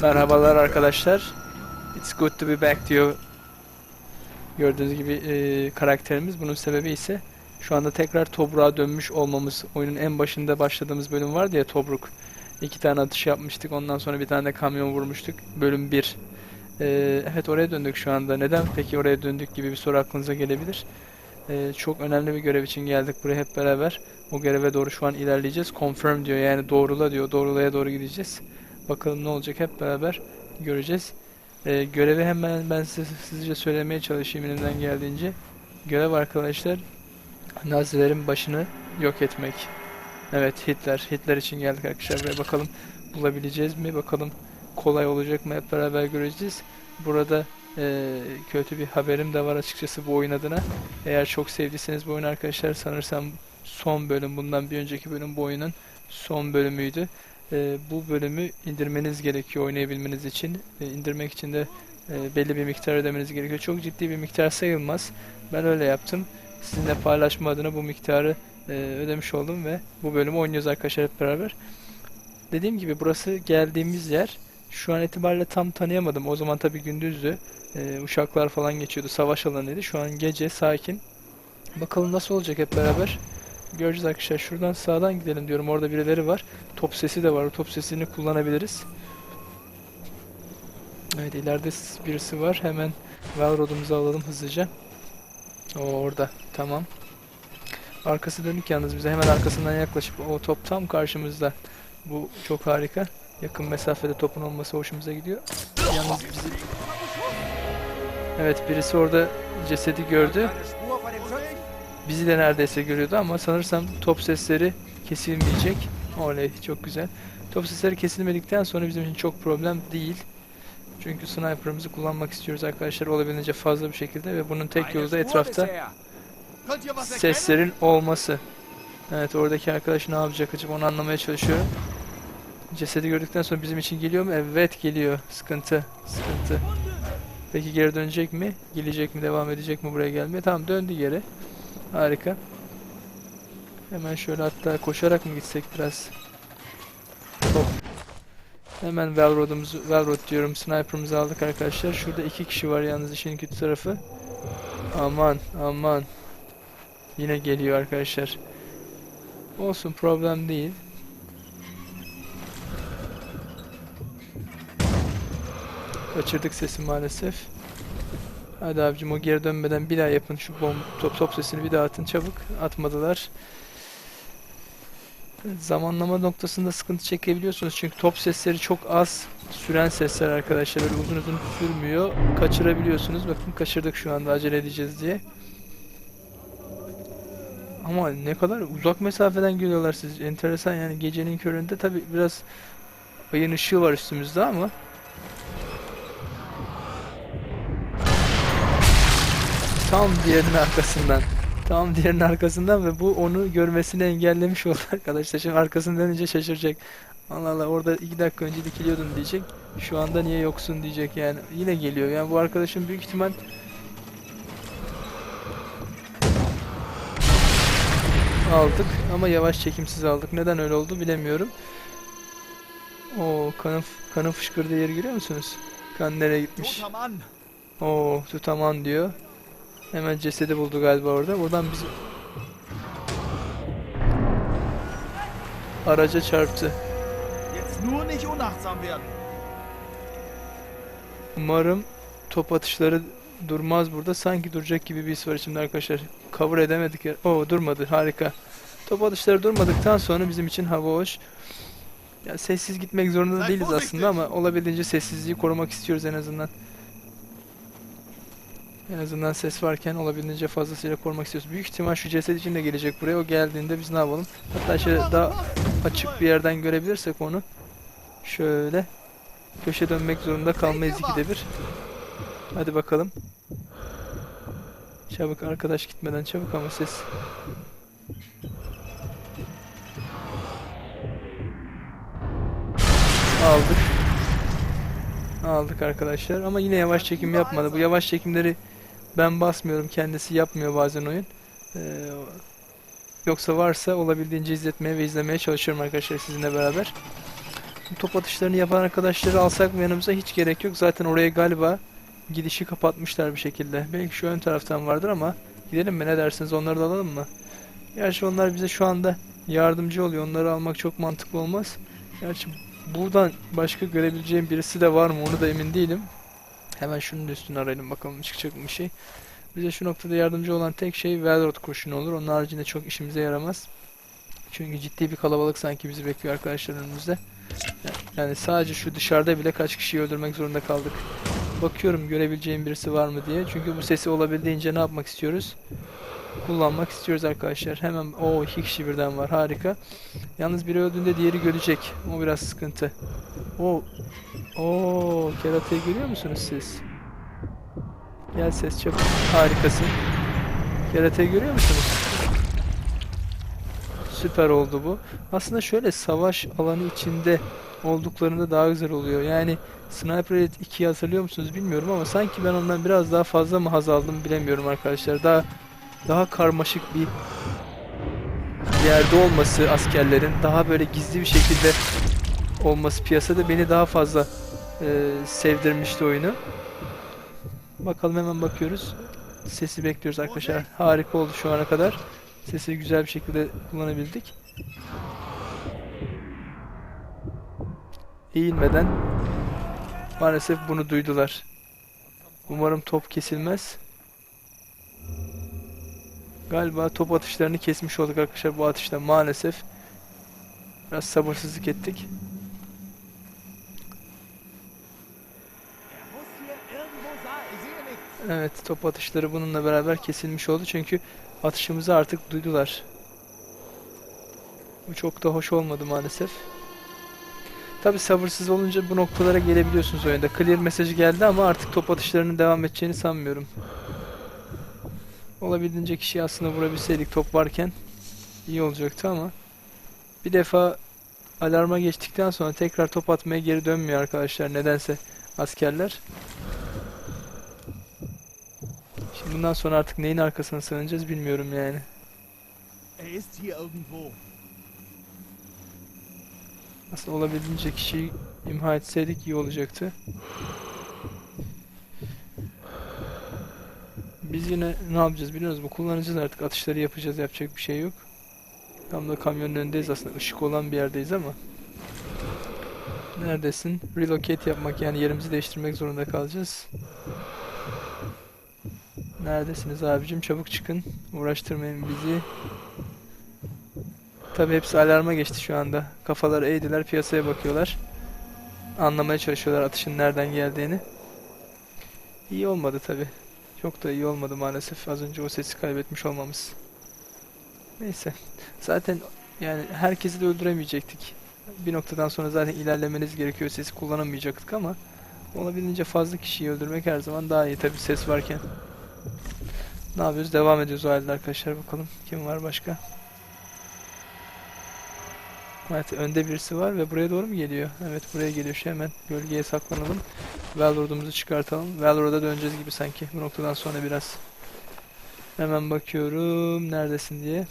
Merhabalar arkadaşlar. It's good to be back diyor. Gördüğünüz gibi e, karakterimiz. Bunun sebebi ise şu anda tekrar Tobruk'a dönmüş olmamız. Oyunun en başında başladığımız bölüm vardı ya Tobruk. İki tane atış yapmıştık. Ondan sonra bir tane de kamyon vurmuştuk. Bölüm 1. E, evet oraya döndük şu anda. Neden peki oraya döndük gibi bir soru aklınıza gelebilir. E, çok önemli bir görev için geldik buraya hep beraber. O göreve doğru şu an ilerleyeceğiz. Confirm diyor yani doğrula diyor. Doğrulaya doğru gideceğiz. Bakalım ne olacak hep beraber göreceğiz. Ee, görevi hemen ben size sizce söylemeye çalışayım elimden geldiğince. Görev arkadaşlar Nazilerin başını yok etmek. Evet Hitler. Hitler için geldik arkadaşlar. Buraya bakalım bulabileceğiz mi? Bakalım kolay olacak mı? Hep beraber göreceğiz. Burada e, kötü bir haberim de var açıkçası bu oyun adına. Eğer çok sevdiyseniz bu oyunu arkadaşlar sanırsam son bölüm bundan bir önceki bölüm bu oyunun son bölümüydü. Ee, bu bölümü indirmeniz gerekiyor oynayabilmeniz için. Ee, indirmek için de e, belli bir miktar ödemeniz gerekiyor. Çok ciddi bir miktar sayılmaz. Ben öyle yaptım. Sizinle paylaşma adına bu miktarı e, ödemiş oldum ve bu bölümü oynuyoruz arkadaşlar hep beraber. Dediğim gibi burası geldiğimiz yer. Şu an itibariyle tam tanıyamadım. O zaman tabii gündüzdü. Ee, uçaklar falan geçiyordu. Savaş alanıydı. Şu an gece sakin. Bakalım nasıl olacak hep beraber. Göreceğiz arkadaşlar. Şuradan sağdan gidelim diyorum. Orada birileri var. Top sesi de var. O top sesini kullanabiliriz. Evet ileride birisi var. Hemen Velrod'umuzu alalım hızlıca. O orada. Tamam. Arkası dönük yalnız bize hemen arkasından yaklaşıp o top tam karşımızda. Bu çok harika. Yakın mesafede topun olması hoşumuza gidiyor. Yalnız bizi... Evet birisi orada cesedi gördü. Bizi de neredeyse görüyordu ama sanırsam top sesleri kesilmeyecek. Oley çok güzel. Top sesleri kesilmedikten sonra bizim için çok problem değil. Çünkü sniper'ımızı kullanmak istiyoruz arkadaşlar olabildiğince fazla bir şekilde ve bunun tek yolu da etrafta seslerin olması. Evet oradaki arkadaş ne yapacak acaba onu anlamaya çalışıyorum. Cesedi gördükten sonra bizim için geliyor mu? Evet geliyor. Sıkıntı. Sıkıntı. Peki geri dönecek mi? Gelecek mi? Devam edecek mi buraya gelmeye? Tamam döndü geri. Harika. Hemen şöyle hatta koşarak mı gitsek biraz? Hop. Hemen Velrod'umuzu, Velrod diyorum, sniper'ımızı aldık arkadaşlar. Şurada iki kişi var yalnız işin kötü tarafı. Aman, aman. Yine geliyor arkadaşlar. Olsun, problem değil. Kaçırdık sesi maalesef. Hadi abicim o geri dönmeden bir daha yapın şu bom top top sesini bir daha atın çabuk. Atmadılar. Zamanlama noktasında sıkıntı çekebiliyorsunuz çünkü top sesleri çok az süren sesler arkadaşlar böyle uzun uzun sürmüyor. Kaçırabiliyorsunuz. Bakın kaçırdık şu anda acele edeceğiz diye. Ama ne kadar uzak mesafeden geliyorlar siz. Enteresan yani gecenin köründe tabi biraz ayın ışığı var üstümüzde ama Tam diğerinin arkasından. Tam diğerinin arkasından ve bu onu görmesini engellemiş oldu arkadaşlar. Şimdi arkasını dönünce şaşıracak. Allah Allah orada iki dakika önce dikiliyordun diyecek. Şu anda niye yoksun diyecek yani. Yine geliyor. Yani bu arkadaşın büyük ihtimal aldık ama yavaş çekimsiz aldık. Neden öyle oldu bilemiyorum. O kanın kanın fışkırdığı yeri görüyor musunuz? Kan nereye gitmiş? Oo tutaman diyor. Hemen cesedi buldu galiba orada. Buradan biz araca çarptı. Umarım top atışları durmaz burada. Sanki duracak gibi bir his var içimde arkadaşlar. Cover edemedik ya. Oo durmadı. Harika. Top atışları durmadıktan sonra bizim için hava hoş. Ya sessiz gitmek zorunda değiliz aslında ama olabildiğince sessizliği korumak istiyoruz en azından. En azından ses varken olabildiğince fazlasıyla korumak istiyoruz. Büyük ihtimal şu ceset için de gelecek buraya. O geldiğinde biz ne yapalım? Hatta şöyle daha açık bir yerden görebilirsek onu. Şöyle. Köşe dönmek zorunda kalmayız ikide bir. Hadi bakalım. Çabuk arkadaş gitmeden çabuk ama ses. Aldık. Aldık arkadaşlar ama yine yavaş çekim yapmadı. Bu yavaş çekimleri ben basmıyorum. Kendisi yapmıyor bazen oyun. Ee, yoksa varsa olabildiğince izletmeye ve izlemeye çalışıyorum arkadaşlar sizinle beraber. Top atışlarını yapan arkadaşları alsak mı yanımıza hiç gerek yok. Zaten oraya galiba gidişi kapatmışlar bir şekilde. Belki şu ön taraftan vardır ama gidelim mi ne dersiniz onları da alalım mı? Gerçi onlar bize şu anda yardımcı oluyor. Onları almak çok mantıklı olmaz. Gerçi buradan başka görebileceğim birisi de var mı onu da emin değilim. Hemen şunun üstüne arayalım bakalım çıkacak mı bir şey. Bize şu noktada yardımcı olan tek şey Velrod kurşunu olur. Onun haricinde çok işimize yaramaz. Çünkü ciddi bir kalabalık sanki bizi bekliyor arkadaşlar önümüzde. Yani sadece şu dışarıda bile kaç kişiyi öldürmek zorunda kaldık. Bakıyorum görebileceğim birisi var mı diye. Çünkü bu sesi olabildiğince ne yapmak istiyoruz? Kullanmak istiyoruz arkadaşlar. Hemen o iki kişi birden var. Harika. Yalnız biri öldüğünde diğeri görecek. O biraz sıkıntı. O o keratayı görüyor musunuz siz? Gel ses çabuk. Harikasın. Keratayı görüyor musunuz? Süper oldu bu. Aslında şöyle savaş alanı içinde olduklarında daha güzel oluyor. Yani Sniper Elite 2'yi hatırlıyor musunuz bilmiyorum ama sanki ben ondan biraz daha fazla mı haz aldım bilemiyorum arkadaşlar. Daha daha karmaşık bir yerde olması askerlerin daha böyle gizli bir şekilde olması piyasada beni daha fazla e, sevdirmişti oyunu. Bakalım hemen bakıyoruz. Sesi bekliyoruz arkadaşlar. Harika oldu şu ana kadar. Sesi güzel bir şekilde kullanabildik. Eğilmeden maalesef bunu duydular. Umarım top kesilmez. Galiba top atışlarını kesmiş olduk arkadaşlar bu atışta maalesef. Biraz sabırsızlık ettik. Evet top atışları bununla beraber kesilmiş oldu çünkü atışımızı artık duydular. Bu çok da hoş olmadı maalesef. Tabi sabırsız olunca bu noktalara gelebiliyorsunuz oyunda. Clear mesajı geldi ama artık top atışlarının devam edeceğini sanmıyorum. Olabildiğince kişiyi aslında vurabilseydik top varken iyi olacaktı ama bir defa alarma geçtikten sonra tekrar top atmaya geri dönmüyor arkadaşlar nedense askerler. Şimdi bundan sonra artık neyin arkasına sığınacağız bilmiyorum yani. Aslında olabildiğince kişiyi imha etseydik iyi olacaktı. Biz yine ne yapacağız biliyor musunuz? Bu kullanacağız artık atışları yapacağız yapacak bir şey yok. Tam da kamyonun önündeyiz aslında ışık olan bir yerdeyiz ama. Neredesin? Relocate yapmak yani yerimizi değiştirmek zorunda kalacağız. Neredesiniz abicim? Çabuk çıkın. Uğraştırmayın bizi. Tabi hepsi alarma geçti şu anda. Kafaları eğdiler, piyasaya bakıyorlar. Anlamaya çalışıyorlar atışın nereden geldiğini. İyi olmadı tabi. Çok da iyi olmadı maalesef. Az önce o sesi kaybetmiş olmamız. Neyse. Zaten yani herkesi de öldüremeyecektik. Bir noktadan sonra zaten ilerlemeniz gerekiyor. Sesi kullanamayacaktık ama olabildiğince fazla kişiyi öldürmek her zaman daha iyi tabi ses varken. Ne yapıyoruz? Devam ediyoruz o halde arkadaşlar bakalım. Kim var başka? Evet önde birisi var ve buraya doğru mu geliyor? Evet buraya geliyor. Şu hemen gölgeye saklanalım. Valrod'umuzu çıkartalım. Valrod'a döneceğiz gibi sanki bu noktadan sonra biraz. Hemen bakıyorum neredesin diye.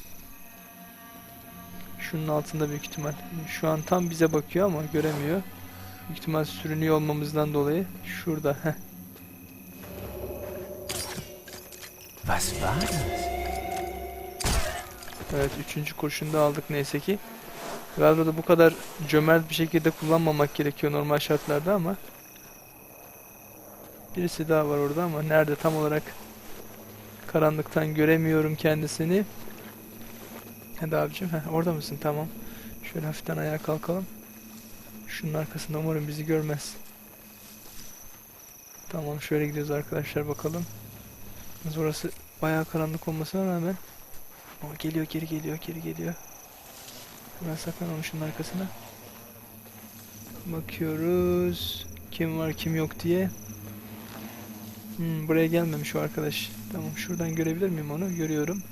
Şunun altında büyük ihtimal. Şu an tam bize bakıyor ama göremiyor. Büyük ihtimal sürünüyor olmamızdan dolayı. Şurada. Heh. Was war das? Evet üçüncü kurşunu da aldık neyse ki. Velro'da bu kadar cömert bir şekilde kullanmamak gerekiyor normal şartlarda ama birisi daha var orada ama nerede tam olarak karanlıktan göremiyorum kendisini. Hadi abicim heh, orada mısın tamam. Şöyle hafiften ayağa kalkalım. Şunun arkasında umarım bizi görmez. Tamam şöyle gidiyoruz arkadaşlar bakalım. Orası bayağı karanlık olmasına rağmen o geliyor geri geliyor geri geliyor. Hemen saklanalım şunun arkasına. Bakıyoruz. Kim var kim yok diye. Hmm, buraya gelmemiş o arkadaş. Tamam şuradan görebilir miyim onu? Görüyorum.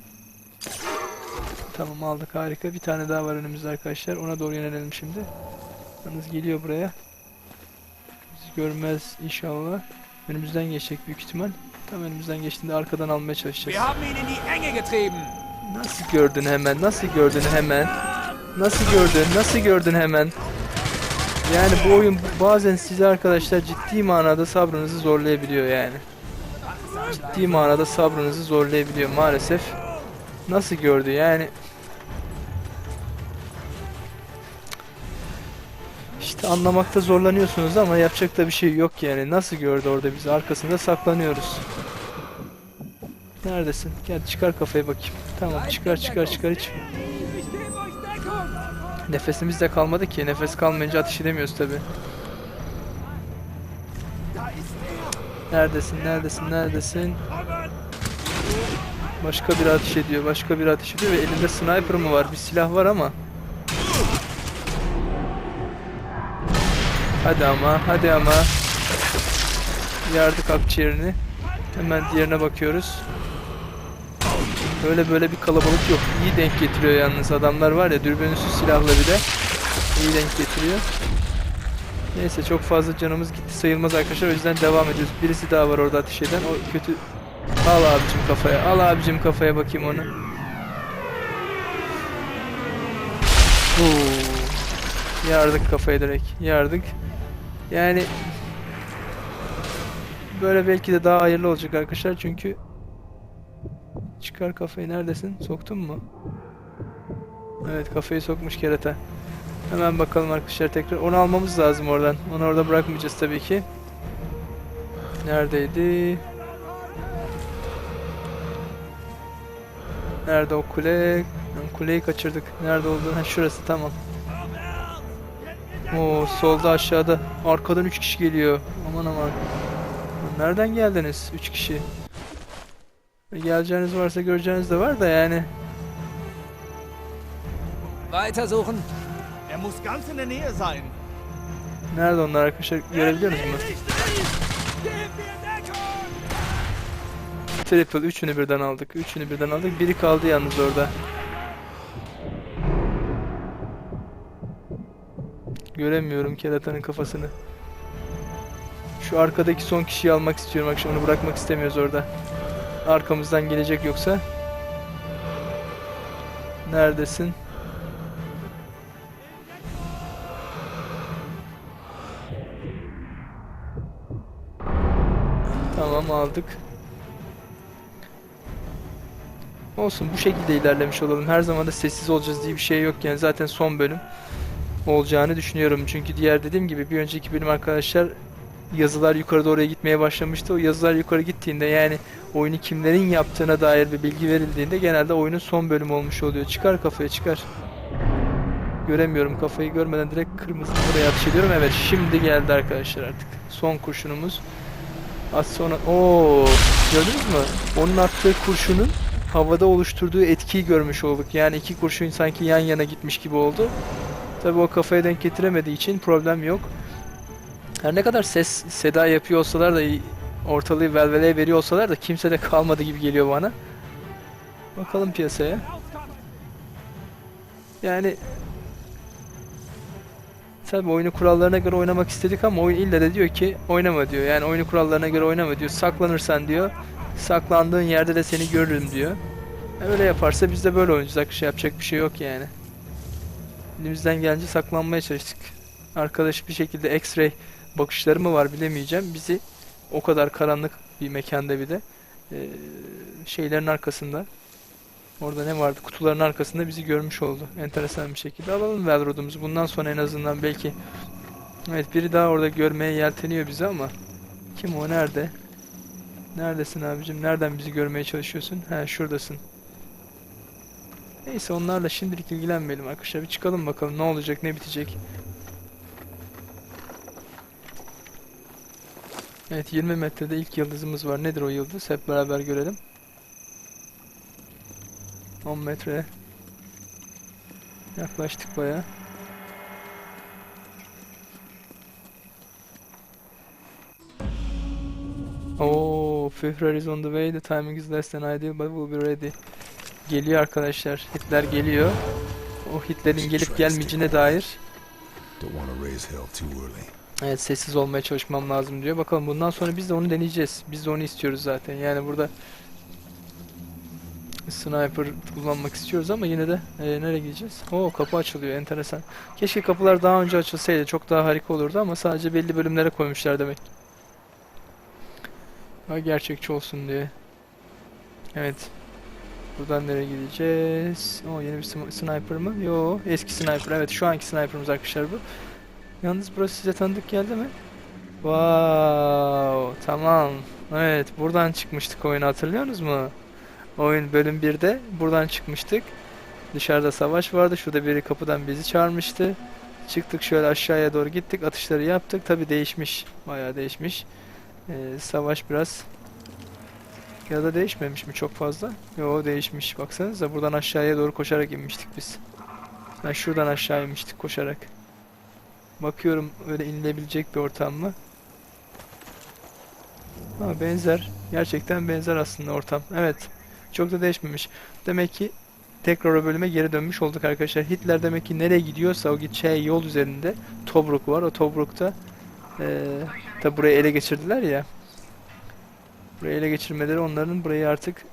Tamam aldık harika. Bir tane daha var önümüzde arkadaşlar. Ona doğru yönelelim şimdi. Yalnız geliyor buraya. Bizi görmez inşallah. Önümüzden geçecek büyük ihtimal. Tam önümüzden geçtiğinde arkadan almaya çalışacağız. Nasıl gördün hemen? Nasıl gördün hemen? Nasıl gördün? Nasıl gördün hemen? Yani bu oyun bazen size arkadaşlar ciddi manada sabrınızı zorlayabiliyor yani. Ciddi manada sabrınızı zorlayabiliyor maalesef. Nasıl gördü yani? İşte anlamakta zorlanıyorsunuz ama yapacak da bir şey yok yani. Nasıl gördü orada bizi? Arkasında saklanıyoruz. Neredesin? Gel çıkar kafayı bakayım. Tamam çıkar çıkar çıkar hiç. Nefesimiz de kalmadı ki. Nefes kalmayınca ateş edemiyoruz tabi. Neredesin? Neredesin? Neredesin? Başka bir ateş ediyor. Başka bir ateş ediyor ve elinde sniper mı var? Bir silah var ama. Hadi ama, hadi ama. Yardık akciğerini. Hemen diğerine bakıyoruz. Böyle böyle bir kalabalık yok. İyi denk getiriyor yalnız adamlar var ya dürbünüsüz silahla bir de. İyi denk getiriyor. Neyse çok fazla canımız gitti sayılmaz arkadaşlar o yüzden devam ediyoruz. Birisi daha var orada ateş eden. O kötü. Al abicim kafaya. Al abicim kafaya bakayım onu. Oo. Yardık kafaya direkt. Yardık. Yani böyle belki de daha hayırlı olacak arkadaşlar çünkü Çıkar kafayı neredesin? Soktun mu? Evet kafayı sokmuş kerata. Hemen bakalım arkadaşlar tekrar. Onu almamız lazım oradan. Onu orada bırakmayacağız tabii ki. Neredeydi? Nerede o kule? Kuleyi kaçırdık. Nerede oldu? Ha şurası tamam. Oo solda aşağıda. Arkadan 3 kişi geliyor. Aman aman. Nereden geldiniz? 3 kişi. E, Geleceğiniz varsa göreceğiniz de var da yani. Weiter suchen. Er muss ganz in der Nähe sein. Nerede onlar arkadaşlar görebiliyor musunuz? Triple üçünü birden aldık. Üçünü birden aldık. Biri kaldı yalnız orada. Göremiyorum keratanın kafasını. Şu arkadaki son kişiyi almak istiyorum. Akşam onu bırakmak istemiyoruz orada. Arkamızdan gelecek yoksa. Neredesin? Tamam aldık. Olsun bu şekilde ilerlemiş olalım. Her zaman da sessiz olacağız diye bir şey yok yani zaten son bölüm olacağını düşünüyorum. Çünkü diğer dediğim gibi bir önceki bölüm arkadaşlar yazılar yukarı doğru gitmeye başlamıştı. O yazılar yukarı gittiğinde yani oyunu kimlerin yaptığına dair bir bilgi verildiğinde genelde oyunun son bölümü olmuş oluyor. Çıkar kafaya çıkar. Göremiyorum kafayı görmeden direkt kırmızı buraya atış. Evet şimdi geldi arkadaşlar artık. Son kurşunumuz. Az sonra o gördünüz mü? Onun attığı kurşunun havada oluşturduğu etkiyi görmüş olduk. Yani iki kurşun sanki yan yana gitmiş gibi oldu. Tabii o kafaya denk getiremediği için problem yok. Her ne kadar ses seda yapıyor olsalar da ortalığı velveleye veriyor olsalar da kimse de kalmadı gibi geliyor bana. Bakalım piyasaya. Yani Tabi oyunu kurallarına göre oynamak istedik ama oyun ille de diyor ki oynama diyor. Yani oyunu kurallarına göre oynama diyor. Saklanırsan diyor. Saklandığın yerde de seni görürüm diyor. Öyle yaparsa biz de böyle oynayacağız. Arkadaşlar yapacak bir şey yok yani. Elimizden gelince saklanmaya çalıştık. Arkadaş bir şekilde X-ray bakışları mı var bilemeyeceğim. Bizi o kadar karanlık bir mekanda bir de eee, şeylerin arkasında Orada ne vardı? Kutuların arkasında bizi görmüş oldu. Enteresan bir şekilde. Alalım Velrod'umuzu. Bundan sonra en azından belki... Evet biri daha orada görmeye yelteniyor bizi ama... Kim o? Nerede? Neredesin abicim? Nereden bizi görmeye çalışıyorsun? He şuradasın. Neyse onlarla şimdilik ilgilenmeyelim arkadaşlar. Bir çıkalım bakalım ne olacak ne bitecek. Evet 20 metrede ilk yıldızımız var. Nedir o yıldız? Hep beraber görelim. 10 metre. Yaklaştık baya. Oh, Führer is on the way. The timing is less than ideal, but we'll be ready. Geliyor arkadaşlar. Hitler geliyor. O Hitler'in gelip gelmeyeceğine dair Don't want to raise hell too early. Evet sessiz olmaya çalışmam lazım diyor. Bakalım bundan sonra biz de onu deneyeceğiz. Biz de onu istiyoruz zaten. Yani burada sniper kullanmak istiyoruz ama yine de e, nereye gideceğiz? Oo kapı açılıyor enteresan. Keşke kapılar daha önce açılsaydı çok daha harika olurdu ama sadece belli bölümlere koymuşlar demek. Ha, gerçekçi olsun diye. Evet. Buradan nereye gideceğiz? O yeni bir sniper mı? Yo, eski sniper. Evet, şu anki sniper'ımız arkadaşlar bu. Yalnız burası size tanıdık geldi mi? Wow, tamam. Evet, buradan çıkmıştık oyunu hatırlıyorsunuz mu? Oyun bölüm 1'de buradan çıkmıştık. Dışarıda savaş vardı. Şurada biri kapıdan bizi çağırmıştı. Çıktık şöyle aşağıya doğru gittik. Atışları yaptık. Tabi değişmiş. Bayağı değişmiş. Ee, savaş biraz ya da değişmemiş mi çok fazla? Yo değişmiş. Baksanıza buradan aşağıya doğru koşarak inmiştik biz. Ha, şuradan aşağı inmiştik koşarak. Bakıyorum öyle inilebilecek bir ortam mı? Ha, benzer. Gerçekten benzer aslında ortam. Evet. Çok da değişmemiş. Demek ki tekrar o bölüme geri dönmüş olduk arkadaşlar. Hitler demek ki nereye gidiyorsa o gideceği yol üzerinde Tobruk var. O Tobruk'ta eee tabi burayı ele geçirdiler ya. Burayı ele geçirmeleri onların burayı artık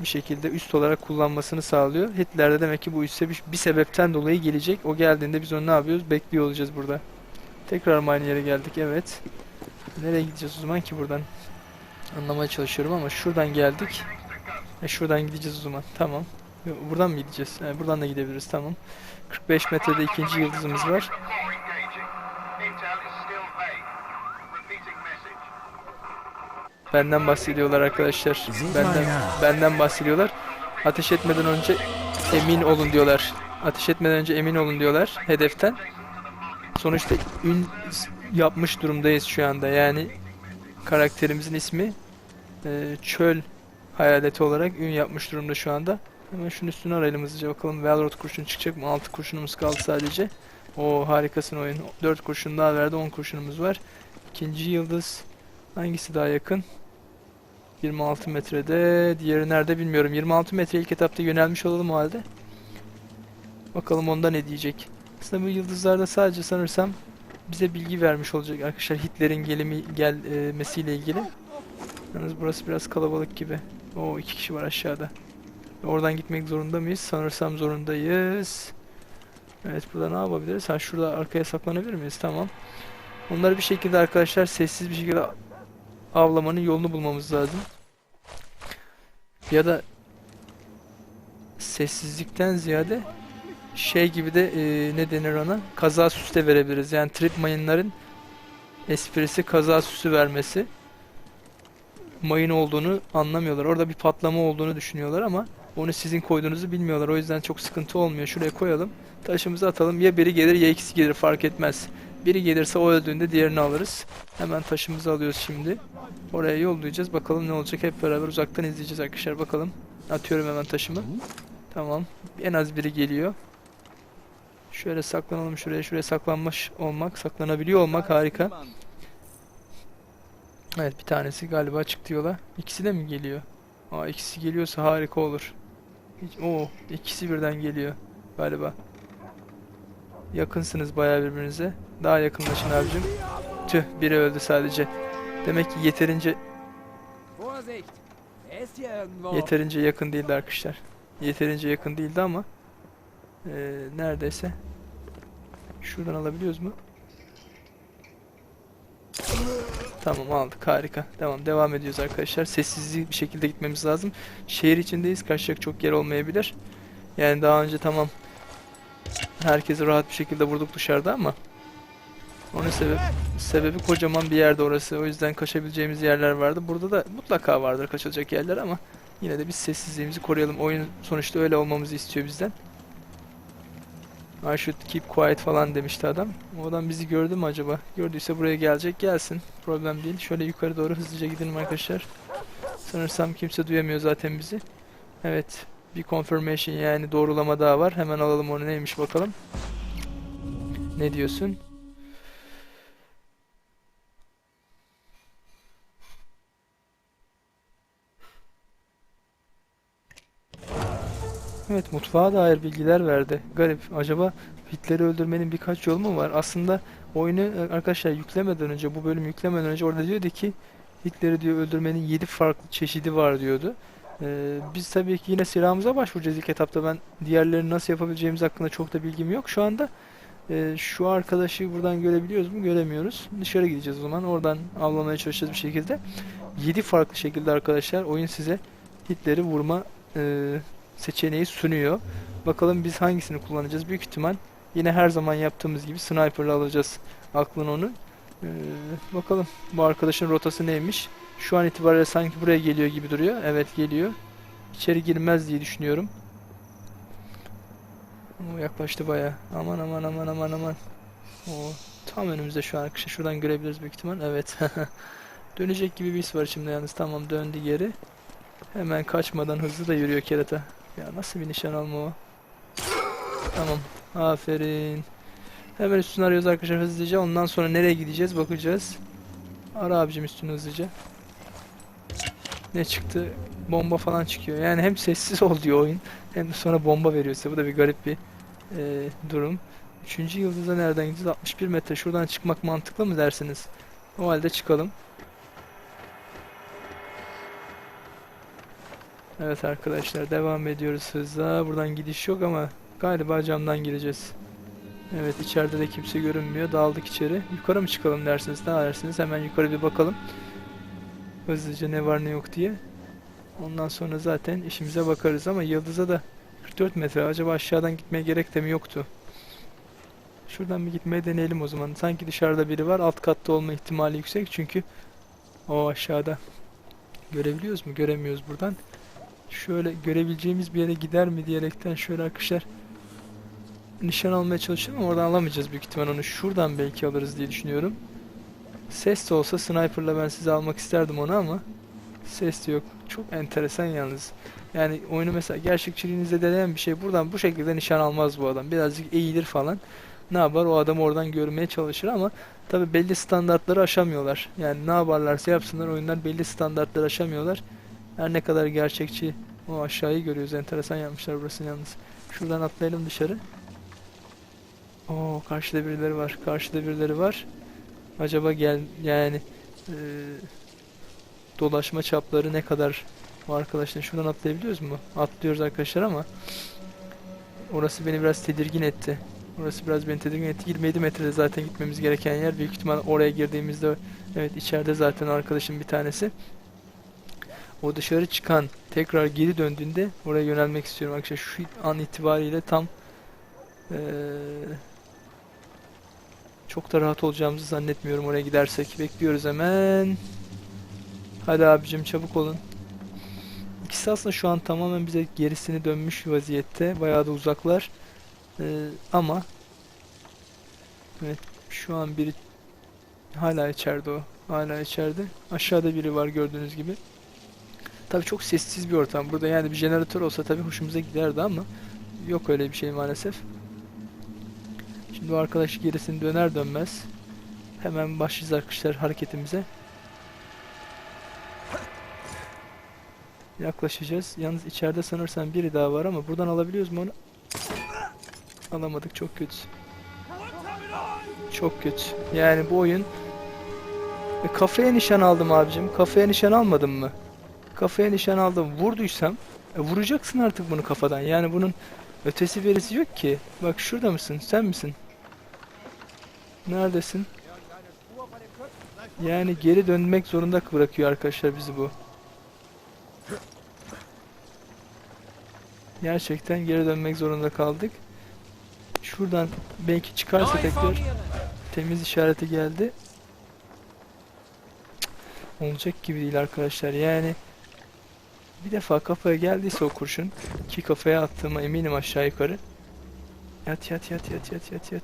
bir şekilde üst olarak kullanmasını sağlıyor. Hitler de demek ki bu üsse bir, bir sebepten dolayı gelecek. O geldiğinde biz onu ne yapıyoruz? Bekliyor olacağız burada. Tekrar mı aynı yere geldik? Evet. Nereye gideceğiz o zaman ki buradan? Anlamaya çalışıyorum ama şuradan geldik. E şuradan gideceğiz o zaman. Tamam. Buradan mı gideceğiz? E, buradan da gidebiliriz. Tamam. 45 metrede ikinci yıldızımız var. Benden bahsediyorlar arkadaşlar. Benden benden bahsediyorlar. Ateş etmeden önce emin olun diyorlar. Ateş etmeden önce emin olun diyorlar hedeften. Sonuçta ün yapmış durumdayız şu anda. Yani karakterimizin ismi e, çöl hayaleti olarak ün yapmış durumda şu anda. Hemen şunun üstüne arayalım hızlıca bakalım. Valorant kurşun çıkacak mı? 6 kurşunumuz kaldı sadece. O harikasın oyun. 4 kurşun daha verdi. 10 kurşunumuz var. İkinci yıldız hangisi daha yakın? 26 metrede. Diğeri nerede bilmiyorum. 26 metre ilk etapta yönelmiş olalım o halde. Bakalım onda ne diyecek. Aslında bu yıldızlarda sadece sanırsam bize bilgi vermiş olacak arkadaşlar Hitler'in gelimi gelmesiyle ilgili. Yalnız burası biraz kalabalık gibi. O iki kişi var aşağıda. Oradan gitmek zorunda mıyız? Sanırsam zorundayız. Evet burada ne yapabiliriz? Ha şurada arkaya saklanabilir miyiz? Tamam. Onları bir şekilde arkadaşlar sessiz bir şekilde avlamanın yolunu bulmamız lazım. Ya da sessizlikten ziyade şey gibi de e, ne denir ona? Kaza süsü de verebiliriz. Yani trip mayınların esprisi kaza süsü vermesi. Mayın olduğunu anlamıyorlar. Orada bir patlama olduğunu düşünüyorlar ama onu sizin koyduğunuzu bilmiyorlar. O yüzden çok sıkıntı olmuyor. Şuraya koyalım. Taşımızı atalım. Ya biri gelir ya ikisi gelir fark etmez. Biri gelirse o öldüğünde diğerini alırız. Hemen taşımızı alıyoruz şimdi. Oraya yollayacağız. Bakalım ne olacak. Hep beraber uzaktan izleyeceğiz arkadaşlar. Bakalım. Atıyorum hemen taşımı. Tamam. En az biri geliyor. Şöyle saklanalım şuraya. Şuraya saklanmış olmak, saklanabiliyor olmak harika. Evet bir tanesi galiba çıktı yola. İkisi de mi geliyor? Aa ikisi geliyorsa harika olur. Oo ikisi birden geliyor galiba. Yakınsınız bayağı birbirinize. Daha yakınlaşın abicim. Tüh biri öldü sadece. Demek ki yeterince! Er yeterince yakın değildi arkadaşlar. Yeterince yakın değildi ama eee, neredeyse. Şuradan alabiliyoruz mu? Tamam aldık harika. Tamam devam ediyoruz arkadaşlar. Sessizliği bir şekilde gitmemiz lazım. Şehir içindeyiz. Kaçacak çok yer olmayabilir. Yani daha önce tamam herkesi rahat bir şekilde vurduk dışarıda ama onun sebep, sebebi kocaman bir yerde orası. O yüzden kaçabileceğimiz yerler vardı. Burada da mutlaka vardır kaçılacak yerler ama yine de biz sessizliğimizi koruyalım. Oyun sonuçta öyle olmamızı istiyor bizden. I should keep quiet falan demişti adam. O adam bizi gördü mü acaba? Gördüyse buraya gelecek gelsin. Problem değil. Şöyle yukarı doğru hızlıca gidelim arkadaşlar. Sanırsam kimse duyamıyor zaten bizi. Evet. Bir confirmation yani doğrulama daha var. Hemen alalım onu neymiş bakalım. Ne diyorsun? Evet mutfağa dair bilgiler verdi. Garip. Acaba Hitler'i öldürmenin birkaç yolu mu var? Aslında oyunu e, arkadaşlar yüklemeden önce bu bölüm yüklemeden önce orada diyordu ki Hitler'i diyor öldürmenin 7 farklı çeşidi var diyordu. Ee, biz tabii ki yine silahımıza başvuracağız ilk etapta. Ben diğerlerini nasıl yapabileceğimiz hakkında çok da bilgim yok şu anda. Ee, şu arkadaşı buradan görebiliyoruz mu? Göremiyoruz. Dışarı gideceğiz o zaman. Oradan avlamaya çalışacağız bir şekilde. 7 farklı şekilde arkadaşlar oyun size Hitler'i vurma e, seçeneği sunuyor. Bakalım biz hangisini kullanacağız? Büyük ihtimal yine her zaman yaptığımız gibi sniper'la alacağız aklını onu. Ee, bakalım bu arkadaşın rotası neymiş? Şu an itibariyle sanki buraya geliyor gibi duruyor. Evet geliyor. İçeri girmez diye düşünüyorum. O yaklaştı baya. Aman aman aman aman aman. O tam önümüzde şu an arkadaşlar. Şuradan görebiliriz büyük ihtimal. Evet. Dönecek gibi bir his var içimde yalnız. Tamam döndü geri. Hemen kaçmadan hızlı da yürüyor kerata. Ya nasıl bir nişan alma o? Tamam. Aferin. Hemen üstünü arıyoruz arkadaşlar hızlıca. Ondan sonra nereye gideceğiz bakacağız. Ara abicim üstünü hızlıca. Ne çıktı? Bomba falan çıkıyor. Yani hem sessiz ol diyor oyun. Hem de sonra bomba veriyor size. Bu da bir garip bir e, durum. Üçüncü yıldıza nereden gideceğiz? 61 metre. Şuradan çıkmak mantıklı mı dersiniz? O halde çıkalım. Evet arkadaşlar devam ediyoruz hızla. Buradan gidiş yok ama galiba camdan gireceğiz. Evet içeride de kimse görünmüyor. Daldık içeri. Yukarı mı çıkalım dersiniz? Ne dersiniz? Hemen yukarı bir bakalım. Hızlıca ne var ne yok diye. Ondan sonra zaten işimize bakarız ama yıldıza da 44 metre. Acaba aşağıdan gitmeye gerek de mi yoktu? Şuradan bir gitmeye deneyelim o zaman. Sanki dışarıda biri var. Alt katta olma ihtimali yüksek çünkü o aşağıda. Görebiliyoruz mu? Göremiyoruz buradan. Şöyle görebileceğimiz bir yere gider mi diyerekten şöyle arkadaşlar nişan almaya çalışıyorum ama oradan alamayacağız büyük ihtimal onu. Şuradan belki alırız diye düşünüyorum. Ses de olsa sniper'la ben size almak isterdim onu ama ses de yok. Çok enteresan yalnız. Yani oyunu mesela gerçekçiliğini zedeleyen bir şey. Buradan bu şekilde nişan almaz bu adam. Birazcık eğilir falan. Ne yapar? O adam oradan görmeye çalışır ama tabi belli standartları aşamıyorlar. Yani ne yaparlarsa yapsınlar oyunlar belli standartları aşamıyorlar. Her ne kadar gerçekçi o aşağıyı görüyoruz. Enteresan yapmışlar burası yalnız. Şuradan atlayalım dışarı. Oo karşıda birileri var. Karşıda birileri var. Acaba gel yani eee, dolaşma çapları ne kadar bu arkadaşlar şuradan atlayabiliyoruz mu? Atlıyoruz arkadaşlar ama orası beni biraz tedirgin etti. Orası biraz beni tedirgin etti. 27 metrede zaten gitmemiz gereken yer. Büyük ihtimal oraya girdiğimizde evet içeride zaten arkadaşım bir tanesi. O dışarı çıkan tekrar geri döndüğünde oraya yönelmek istiyorum arkadaşlar. Şu an itibariyle tam eee, çok da rahat olacağımızı zannetmiyorum oraya gidersek. Bekliyoruz hemen. Hadi abicim çabuk olun. İkisi aslında şu an tamamen bize gerisini dönmüş vaziyette. Bayağı da uzaklar. Ee, ama evet şu an biri hala içeride o. Hala içeride. Aşağıda biri var gördüğünüz gibi. Tabii çok sessiz bir ortam. Burada yani bir jeneratör olsa tabii hoşumuza giderdi ama yok öyle bir şey maalesef. Şimdi o arkadaş gerisini döner dönmez hemen başlayacağız arkadaşlar hareketimize. Yaklaşacağız. Yalnız içeride sanırsam biri daha var ama buradan alabiliyoruz mu onu? Alamadık çok kötü. Çok kötü. Yani bu oyun e, kafaya nişan aldım abicim. Kafaya nişan almadım mı? Kafaya nişan aldım. Vurduysam e, vuracaksın artık bunu kafadan. Yani bunun ötesi verisi yok ki. Bak şurada mısın? Sen misin? Neredesin? Yani geri dönmek zorunda bırakıyor arkadaşlar bizi bu. Gerçekten geri dönmek zorunda kaldık. Şuradan belki çıkarsa tekrar temiz işareti geldi. Olacak gibi değil arkadaşlar. Yani bir defa kafaya geldiyse o kurşun ki kafaya attığıma eminim aşağı yukarı. Yat yat yat yat yat yat yat.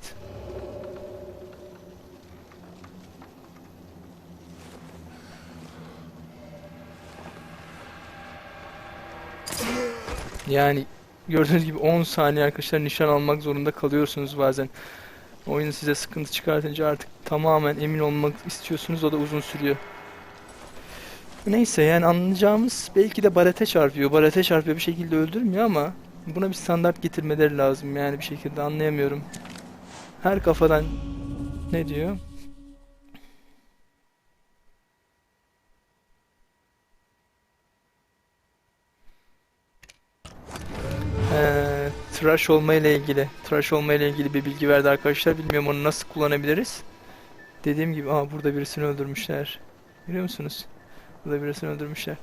Yani gördüğünüz gibi 10 saniye arkadaşlar nişan almak zorunda kalıyorsunuz bazen. Oyun size sıkıntı çıkartınca artık tamamen emin olmak istiyorsunuz o da uzun sürüyor. Neyse yani anlayacağımız belki de barete çarpıyor. Barete çarpıyor bir şekilde öldürmüyor ama buna bir standart getirmeleri lazım yani bir şekilde anlayamıyorum. Her kafadan ne diyor? Ee, tıraş olma ile ilgili, tıraş olma ile ilgili bir bilgi verdi arkadaşlar. Bilmiyorum onu nasıl kullanabiliriz. Dediğim gibi, aa burada birisini öldürmüşler. Görüyor musunuz? Burada birisini öldürmüşler.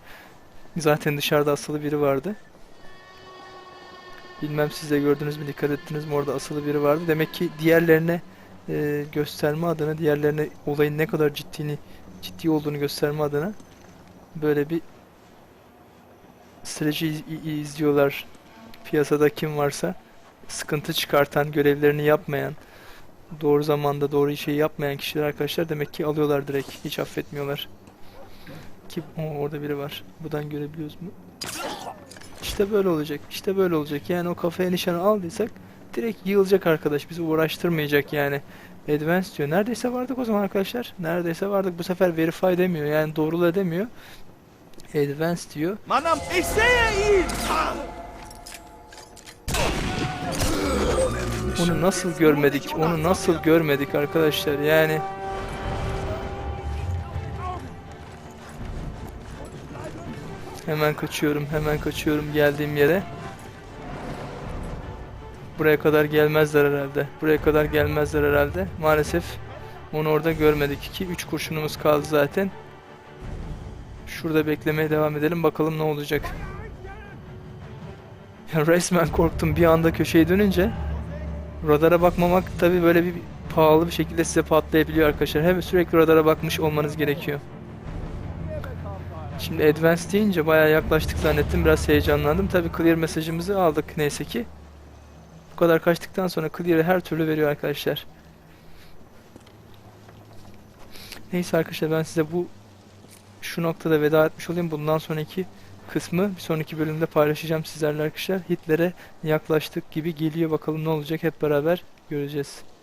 Zaten dışarıda asılı biri vardı. Bilmem siz de gördünüz mü, dikkat ettiniz mi? Orada asılı biri vardı. Demek ki diğerlerine e, gösterme adına, diğerlerine olayın ne kadar ciddiğini, ciddi olduğunu gösterme adına böyle bir strateji izliyorlar. Piyasada kim varsa sıkıntı çıkartan, görevlerini yapmayan, doğru zamanda doğru şeyi yapmayan kişiler arkadaşlar demek ki alıyorlar direkt. Hiç affetmiyorlar. Ki o orada biri var. Buradan görebiliyoruz mu? İşte böyle olacak. İşte böyle olacak. Yani o kafaya nişanı aldıysak direkt yığılacak arkadaş. Bizi uğraştırmayacak yani. Advance diyor. Neredeyse vardık o zaman arkadaşlar. Neredeyse vardık. Bu sefer verify demiyor. Yani doğrula demiyor. Advance diyor. Mann, ich sehe ihn! Onu nasıl görmedik? Onu nasıl görmedik arkadaşlar? Yani Hemen kaçıyorum, hemen kaçıyorum geldiğim yere. Buraya kadar gelmezler herhalde. Buraya kadar gelmezler herhalde. Maalesef onu orada görmedik ki 3 kurşunumuz kaldı zaten. Şurada beklemeye devam edelim bakalım ne olacak. Ya resmen korktum bir anda köşeye dönünce. Radara bakmamak tabi böyle bir pahalı bir şekilde size patlayabiliyor arkadaşlar. Hem sürekli radara bakmış olmanız gerekiyor. Şimdi advance deyince bayağı yaklaştık zannettim. Biraz heyecanlandım. Tabi clear mesajımızı aldık neyse ki. Bu kadar kaçtıktan sonra clear'ı her türlü veriyor arkadaşlar. Neyse arkadaşlar ben size bu şu noktada veda etmiş olayım. Bundan sonraki kısmı bir sonraki bölümde paylaşacağım sizlerle arkadaşlar. Hitler'e yaklaştık gibi geliyor. Bakalım ne olacak hep beraber göreceğiz.